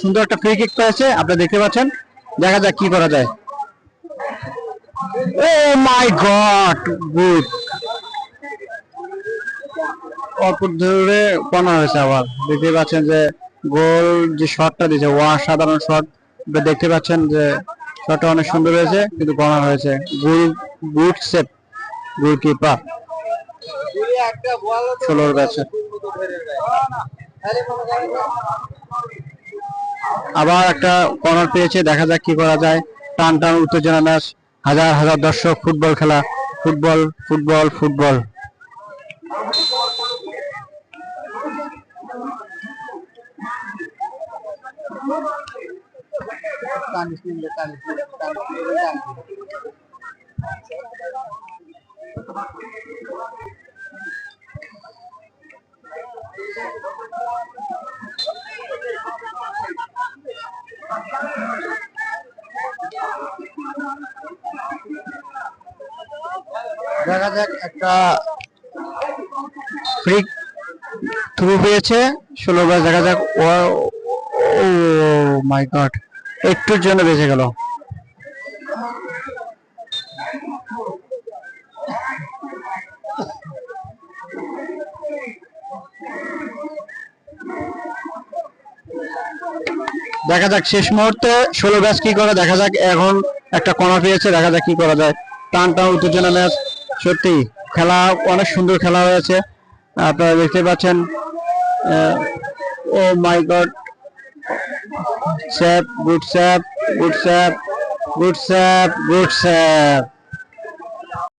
সুন্দর একটা free kick পেয়েছে। আপনারা দেখতে পাচ্ছেন। দেখা যাক কি করা যায়। ও মাই গড গুড অল্প ধরে কর্নার হয়েছে আবার। দেখতে পাচ্ছেন যে গোল যে শটটা দিয়েছে ওয়া সাধারণ শট। দেখতে পাচ্ছেন যে শটটা অনেক সুন্দর হয়েছে, কিন্তু কর্নার হয়েছে। গুড গুড সেভ গোলকিপার ষোলোর ব্যাচে আবার একটা কর্নার পেয়েছে, দেখা যাক কি করা যায়। টান টান উত্তেজনা ম্যাচ, হাজার হাজার দর্শক, ফুটবল খেলা। Football football football. দেখা যাক একটা ফ্রি থ্রু পেয়েছে। ষোলো ব্যাচ দেখা যাক। ও মাই গড একটুর জন্য বেঁচে গেল। দেখা যাক শেষ মুহূর্তে ষোলো ব্যাচ কি করে, দেখা যাক এখন একটা কণা পেয়েছে, দেখা যাক কি করা যায়। টান টান উত্তেজনা ম্যাচ সত্যি খেলা অনেক সুন্দর খেলা হয়েছে। আপনারা দেখতে পাচ্ছেন ও মাই গড, স্যাপ, গুড স্যাপ গুড স্যাপ গুড স্যাপ গুড স্যাপ।